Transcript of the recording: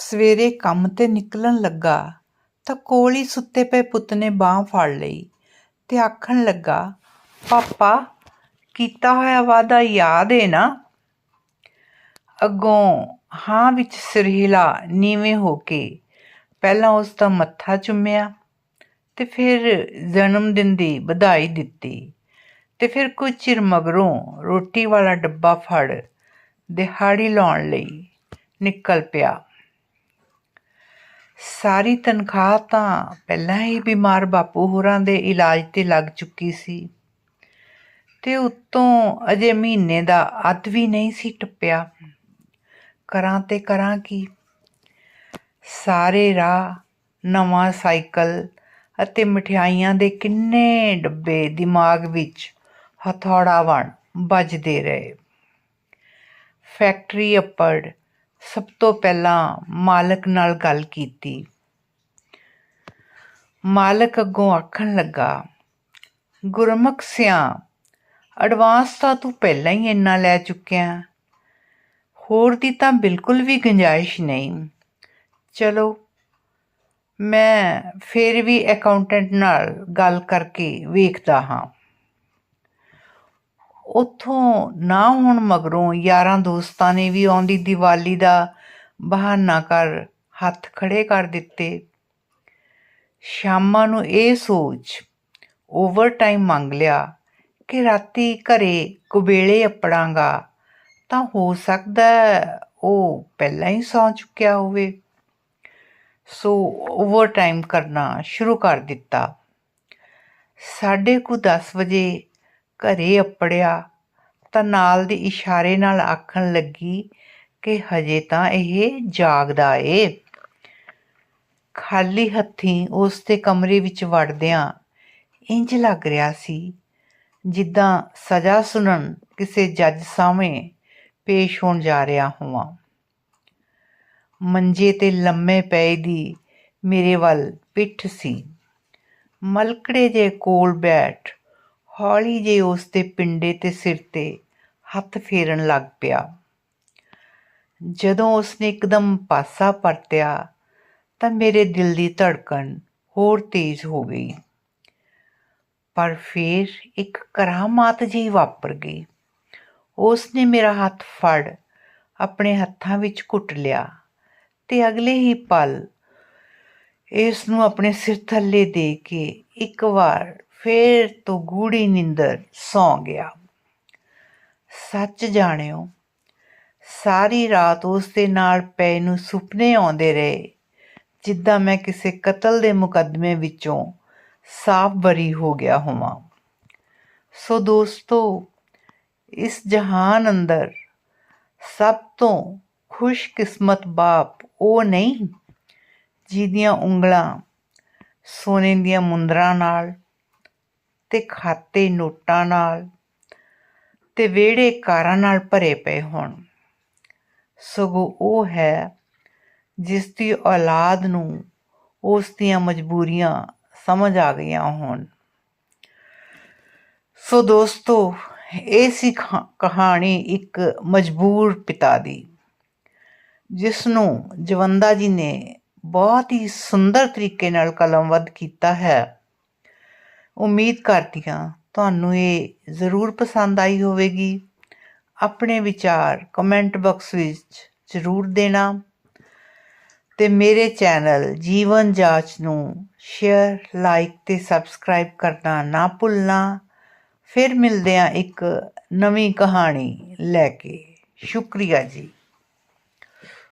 ਸਵੇਰੇ ਕੰਮ ਤੇ ਨਿਕਲਣ ਲੱਗਾ ਤਾਂ ਕੋਲ ਹੀ ਸੁੱਤੇ ਪਏ ਪੁੱਤ ਨੇ ਬਾਹ ਫੜ ਲਈ ਤੇ ਆਖਣ ਲੱਗਾ, ਪਾਪਾ, ਕੀਤਾ ਹੋਇਆ ਵਾਅਦਾ ਯਾਦ ਏ ਨਾ? ਅੱਗੋਂ ਹਾਂ ਵਿੱਚ ਸਿਰਹਿਲਾ ਨੀਵੇਂ ਹੋ ਕੇ ਪਹਿਲਾਂ ਉਸ ਦਾ ਮੱਥਾ ਚੁੰਮਿਆ ਤੇ ਫਿਰ ਜਨਮ ਦਿਨ ਦੀ ਵਧਾਈ ਦਿੱਤੀ ਤੇ ਫਿਰ ਕੁਝ ਚਿਰ ਮਗਰੋਂ ਰੋਟੀ ਵਾਲਾ ਡੱਬਾ ਫੜ ਦਿਹਾੜੀ ਲਾਉਣ ਲਈ ਨਿਕਲ ਪਿਆ। ਸਾਰੀ ਤਨਖਾਹ ਤਾਂ ਪਹਿਲਾਂ ਹੀ ਬਿਮਾਰ ਬਾਪੂ ਹੋਰਾਂ ਦੇ ਇਲਾਜ ਤੇ ਲੱਗ ਚੁੱਕੀ ਸੀ। ਤੇ ਉੱਤੋਂ ਅਜੇ ਮਹੀਨੇ ਦਾ ਅੱਧ ਵੀ ਨਹੀਂ ਸੀ ਟੱਪਿਆ। ਕਰਾਂ ਤੇ ਕਰਾਂ ਕੀ? ਸਾਰੇ ਰਾਹ, ਨਵਾਂ ਸਾਈਕਲ ਅਤੇ ਮਠਿਆਈਆਂ ਦੇ ਕਿੰਨੇ ਡੱਬੇ ਦਿਮਾਗ ਵਿੱਚ ਹਥੌੜਾ ਵਣ ਵੱਜਦੇ ਰਹੇ। ਫੈਕਟਰੀ ਅੱਪੜ ਸਭ ਤੋਂ ਪਹਿਲਾਂ ਮਾਲਕ ਨਾਲ ਗੱਲ ਕੀਤੀ। ਮਾਲਕ ਅੱਗੋਂ ਆਖਣ ਲੱਗਾ, ਗੁਰਮੁਖ ਸਿਆ, ਐਡਵਾਂਸ ਤਾਂ ਤੂੰ ਪਹਿਲਾਂ ਹੀ ਇੰਨਾ ਲੈ ਚੁੱਕਿਆ। ਹੋਰ ਦੀ ਤਾਂ ਬਿਲਕੁਲ ਵੀ ਗੁੰਜਾਇਸ਼ ਨਹੀਂ। ਚਲੋ, ਮੈਂ ਫਿਰ ਵੀ ਅਕਾਊਂਟੈਂਟ ਨਾਲ ਗੱਲ ਕਰਕੇ ਵੇਖਦਾ ਹਾਂ। ਉੱਥੋਂ ਨਾ ਹੋਣ ਮਗਰੋਂ ਯਾਰਾਂ ਦੋਸਤਾਂ ਨੇ ਵੀ ਆਉਂਦੀ ਦੀਵਾਲੀ ਦਾ ਬਹਾਨਾ ਕਰ ਹੱਥ ਖੜੇ ਕਰ ਦਿੱਤੇ। ਸ਼ਾਮਾਂ ਨੂੰ ਇਹ ਸੋਚ ਓਵਰ ਟਾਈਮ ਮੰਗ ਲਿਆ ਕਿ ਰਾਤੀ ਘਰੇ ਕੁਬੇਲੇ ਅਪੜਾਂਗਾ ਤਾਂ ਹੋ ਸਕਦਾ ਉਹ ਪਹਿਲਾਂ ਹੀ ਸੌਂ ਚੁੱਕਿਆ ਹੋਵੇ। ਸੋ ਓਵਰ ਟਾਈਮ ਕਰਨਾ ਸ਼ੁਰੂ ਕਰ ਦਿੱਤਾ। ਸਾਢੇ ਕੁ 10 ਵਜੇ ਘਰੇ ਅੱਪੜਿਆ ਤਾਂ ਨਾਲ ਦੇ ਇਸ਼ਾਰੇ ਨਾਲ ਆਖਣ ਲੱਗੀ ਕਿ ਹਜੇ ਤਾਂ ਇਹ ਜਾਗਦਾ ਏ। ਖਾਲੀ ਹੱਥੀਂ ਉਸ ਦੇ ਕਮਰੇ ਵਿੱਚ ਵੜਦਿਆਂ ਇੰਜ ਲੱਗ ਰਿਹਾ ਸੀ ਜਿੱਦਾਂ ਸਜ਼ਾ ਸੁਣਨ ਕਿਸੇ ਜੱਜ ਸਾਹਮਣੇ ਪੇਸ਼ ਹੋਣ ਜਾ ਰਿਹਾ ਹੋਵਾਂ। ਮੰਜੇ ਤੇ ਲੰਮੇ ਪਏ ਦੀ ਮੇਰੇ ਵੱਲ ਪਿੱਠ ਸੀ। ਮਲਕੜੇ ਦੇ ਕੋਲ ਬੈਠ ਹੌਲੀ ਜੇ ਉਸ ਦੇ ਪਿੰਡੇ ਤੇ ਸਿਰ ਤੇ ਹੱਥ ਫੇਰਨ ਲੱਗ ਪਿਆ। ਜਦੋਂ ਉਸਨੇ ਇੱਕਦਮ ਪਾਸਾ ਪਰਤਿਆ, ਤਾਂ ਮੇਰੇ ਦਿਲ ਦੀ ਧੜਕਣ ਹੋਰ ਤੇਜ਼ ਹੋ ਗਈ। ਪਰ ਫਿਰ ਇੱਕ ਕਰਾਮਾਤ ਜਿਹੀ ਵਾਪਰ ਗਈ। ਉਸਨੇ ਮੇਰਾ ਹੱਥ ਫੜ, ਆਪਣੇ ਹੱਥਾਂ ਵਿੱਚ ਘੁੱਟ ਲਿਆ ਤੇ ਅਗਲੇ ਹੀ ਪਲ ਇਸ ਨੂੰ ਆਪਣੇ ਸਿਰ ਥੱਲੇ ਦੇ ਕੇ ਇੱਕ ਵਾਰ ਫੇਰ ਤੋਂ ਗੂੜੀ ਨਿੰਦਰ ਸੌਂ ਗਿਆ। ਸੱਚ ਜਾਣਿਓ, ਸਾਰੀ ਰਾਤ ਉਸ ਦੇ ਨਾਲ ਪੈ ਨੂੰ ਸੁਪਨੇ ਆਉਂਦੇ ਰਹੇ, ਜਿੱਦਾਂ ਮੈਂ ਕਿਸੇ ਕਤਲ ਦੇ ਮੁਕੱਦਮੇ ਵਿੱਚੋਂ ਸਾਫ਼ ਬਰੀ ਹੋ ਗਿਆ ਹੋਵਾਂ। ਸੋ ਦੋਸਤੋ, ਇਸ ਜਹਾਨ ਅੰਦਰ ਸਭ ਤੋਂ ਖੁਸ਼ਕਿਸਮਤ ਬਾਪ ਉਹ ਨਹੀਂ, ਜਿਹਦੀਆਂ ਉਂਗਲਾਂ ਸੋਨੇ ਦੀਆਂ ਮੁੰਦਰਾਂ ਨਾਲ ਤੇ ਖਾਤੇ ਨੋਟਾਂ ਨਾਲ ਤੇ ਵਿਹੜੇ ਕਾਰਾਂ ਨਾਲ ਭਰੇ ਪਏ ਹੋਣ। ਸਗੋਂ ਉਹ ਹੈ ਜਿਸ ਦੀ ਔਲਾਦ ਨੂੰ ਉਸ ਦੀਆਂ ਮਜਬੂਰੀਆਂ ਸਮਝ ਆ ਗਈਆਂ ਹੋਣ। ਸੋ ਦੋਸਤੋ, ਇਹ ਸੀ ਖਾ- ਕਹਾਣੀ ਇੱਕ ਮਜਬੂਰ ਪਿਤਾ ਦੀ, ਜਿਸ ਨੂੰ ਜਵੰਦਾ ਜੀ ਨੇ ਬਹੁਤ ਹੀ ਸੁੰਦਰ ਤਰੀਕੇ ਨਾਲ ਕਲਮਬੱਧ ਕੀਤਾ ਹੈ। ਉਮੀਦ ਕਰਦੀ ਹਾਂ ਤੁਹਾਨੂੰ ਇਹ ਜ਼ਰੂਰ ਪਸੰਦ ਆਈ ਹੋਵੇਗੀ। ਆਪਣੇ ਵਿਚਾਰ ਕਮੈਂਟ ਬਾਕਸ ਵਿੱਚ ਜ਼ਰੂਰ ਦੇਣਾ ਤੇ ਮੇਰੇ ਚੈਨਲ ਜੀਵਨ ਜਾਂਚ ਨੂੰ ਸ਼ੇਅਰ ਲਾਈਕ ਤੇ ਸਬਸਕ੍ਰਾਈਬ ਕਰਨਾ ਨਾ ਭੁੱਲਣਾ। ਫਿਰ ਮਿਲਦੇ ਹਾਂ ਇੱਕ ਨਵੀਂ ਕਹਾਣੀ ਲੈ ਕੇ। ਸ਼ੁਕਰੀਆ ਜੀ।